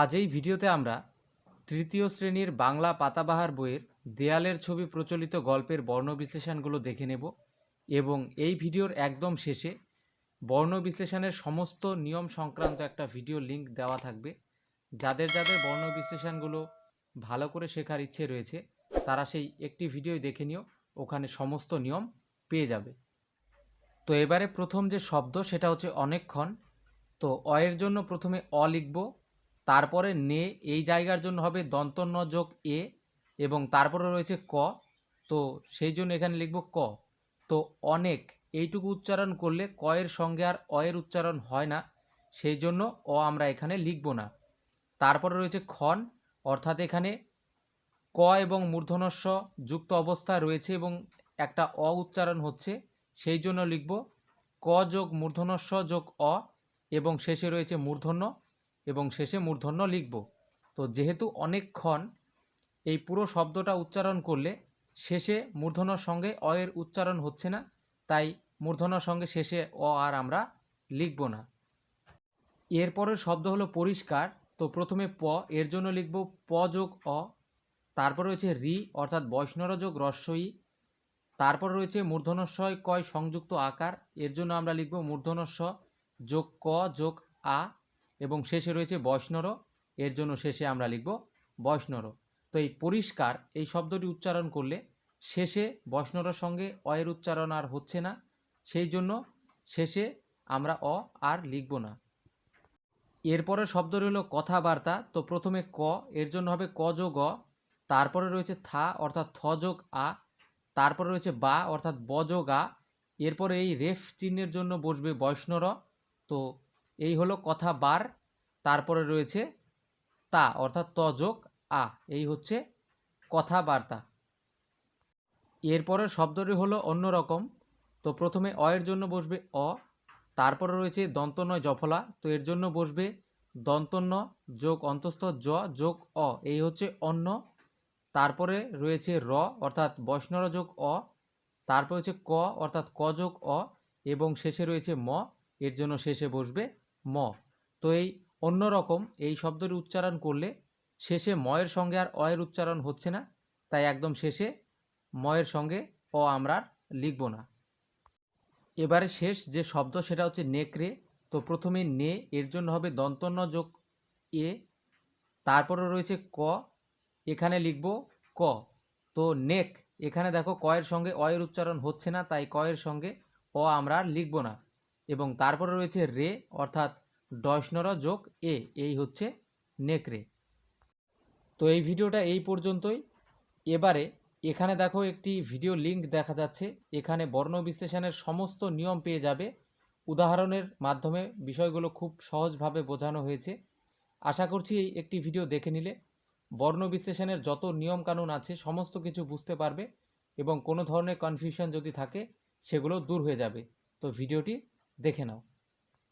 আজ এই ভিডিওতে আমরা তৃতীয় শ্রেণির বাংলা পাতাবাহার বইয়ের দেয়ালের ছবি প্রচলিত গল্পের বর্ণ বিশ্লেষণগুলো দেখে নেব এবং এই ভিডিওর একদম শেষে বর্ণ বিশ্লেষণের সমস্ত নিয়ম সংক্রান্ত একটা ভিডিও লিংক দেওয়া থাকবে। যাদের যাদের বর্ণ বিশ্লেষণগুলো ভালো করে শেখার ইচ্ছে রয়েছে, তারা সেই একটি ভিডিও দেখে নিও, ওখানে সমস্ত নিয়ম পেয়ে যাবে। তো এবারে প্রথম যে শব্দ, সেটা হচ্ছে অনেকক্ষণ। তো অয়ের জন্য প্রথমে অ লিখব তারপরে নে এই জায়গার জন্য হবে দন্তন্য যোগ এ এবং তারপরে রয়েছে ক। তো সেই জন্য এখানে লিখব ক। তো অনেক এইটুকু উচ্চারণ করলে কয়ের সঙ্গে আর অয়ের উচ্চারণ হয় না। সেই জন্য অ আমরা এখানে লিখব না। তারপরে রয়েছে ক্ষণ, অর্থাৎ এখানে ক এবং মূর্ধনস্ব যুক্ত অবস্থা রয়েছে এবং একটা অ উচ্চারণ হচ্ছে। সেই জন্য লিখব ক যোগ মূর্ধনস্ব যোগ অ এবং শেষে রয়েছে মূর্ধন্য। এবং শেষে মূর্ধন্য লিখব। তো যেহেতু অনেকক্ষণ এই পুরো শব্দটা উচ্চারণ করলে শেষে মূর্ধন্যর সঙ্গে অ এর উচ্চারণ হচ্ছে না, তাই মূর্ধন্যর সঙ্গে শেষে অ আর আমরা লিখব না। এরপরের শব্দ হলো পরিষ্কার, তো প্রথমে প, এর জন্য লিখব প যোগ অ, তারপর রয়েছে রি, অর্থাৎ বৈষ্ণর যোগ রস্বই তারপর রয়েছে মূর্ধনস্বয় কয় সংযুক্ত আকার, এর জন্য আমরা লিখব মূর্ধনস্ব যোগ ক যোগ আ এবং শেষে রয়েছে বৈষ্ণর। এর জন্য শেষে আমরা লিখব বৈষ্ণর। তো এই পরিষ্কার, এই শব্দটি উচ্চারণ করলে শেষে বৈষ্ণর সঙ্গে অয়ের উচ্চারণ আর হচ্ছে না। সেই জন্য শেষে আমরা অ আর লিখব না। এরপরে শব্দ রইল কথাবার্তা। তো প্রথমে ক, এর জন্য হবে ক যোগ অ। তারপরে রয়েছে থা, অর্থাৎ থ যোগ আ। তারপরে রয়েছে বা, অর্থাৎ ব যোগ আ। এরপরে এই রেফ চিহ্নের জন্য বসবে বৈষ্ণর। তো এই হলো কথা বার, তারপরে রয়েছে তা, অর্থাৎ ত যোগ আ, এই হচ্ছে কথাবার্তা। এরপরের শব্দটি হলো অন্যরকম। তো প্রথমে অ এর জন্য বসবে অ, তারপরে রয়েছে দন্তনয় জফলা। তো এর জন্য বসবে দন্তন্য যোগ অন্তস্থ জ যোগ অ, এই হচ্ছে অন্য। তারপরে রয়েছে র, অর্থাৎ বৈষ্ণর যোগ অ। তারপর হচ্ছে ক, অর্থাৎ ক যোগ অ। এবং শেষে রয়েছে ম, এর জন্য শেষে বসবে ম। তো এই অন্যরকম এই শব্দটি উচ্চারণ করলে শেষে ময়ের সঙ্গে আর অয়ের উচ্চারণ হচ্ছে না, তাই একদম শেষে ময়ের সঙ্গে অ আমরা লিখব না। এবারে শেষ যে শব্দ সেটা হচ্ছে নেকড়ে, তো প্রথমে নে, এর জন্য হবে দন্তন্য যোগ এ, তারপরে রয়েছে ক, এখানে লিখব ক। তো নেক, এখানে দেখো কয়ের সঙ্গে অয়ের উচ্চারণ হচ্ছে না, তাই কয়ের সঙ্গে অ আমরা আর লিখব না। এবং তারপরে রয়েছে রে, অর্থাৎ ডয়স্নর যোগ এ, এই হচ্ছে নেকড়ে তো এই ভিডিওটা এই পর্যন্তই। এবারে এখানে দেখো একটি ভিডিও লিংক দেখা যাচ্ছে। এখানে বর্ণ বিশ্লেষণের সমস্ত নিয়ম পেয়ে যাবে। উদাহরণের মাধ্যমে বিষয়গুলো খুব সহজভাবে বোঝানো হয়েছে। আশা করছি এই একটি ভিডিও দেখে নিলে বর্ণ বিশ্লেষণের যত নিয়মকানুন আছে, সমস্ত কিছু বুঝতে পারবে এবং কোনো ধরনের কনফিউশন যদি থাকে, সেগুলো দূর হয়ে যাবে। তো ভিডিওটি দেখে নাও।